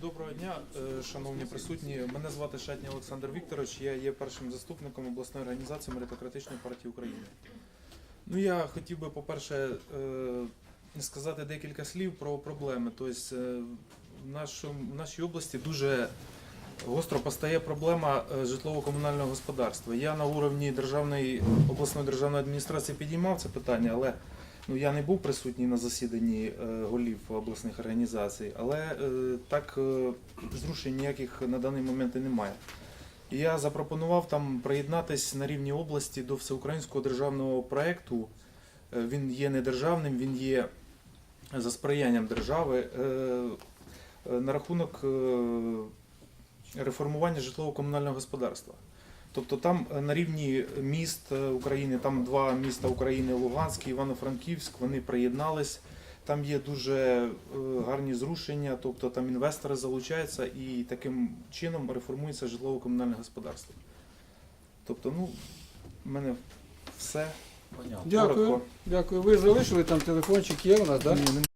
Доброго дня, е, шановні присутні. Мене звати Шатній Олександр Вікторович. Я є першим заступником обласної організації Меритократичної партії України. Ну, я хотів би, по-перше, е, сказати декілька слів про проблеми. Тобто, е, в, нашій області дуже гостро постає проблема житлово-комунального господарства. Я на уровні державної обласної державної адміністрації підіймав це питання, але Ну, я не був присутній на засіданні е, голів обласних організацій, але е, так е, зрушень ніяких на даний момент і немає. І я запропонував там приєднатись на рівні області до всеукраїнського державного проєкту. Він є не державним, він є за сприянням держави на рахунок реформування житлово-комунального господарства. Тобто там е, на рівні міст е, України, там два міста України Луганськ і Івано-Франківськ, вони приєднались. Там є дуже е, гарні зрушення, тобто там інвестори залучаються і таким чином реформується житлово-комунальне господарство. Тобто, ну, в мене все. Дякую. Коротко. Дякую. Ви залишили там телефончик є у нас, так? Ні,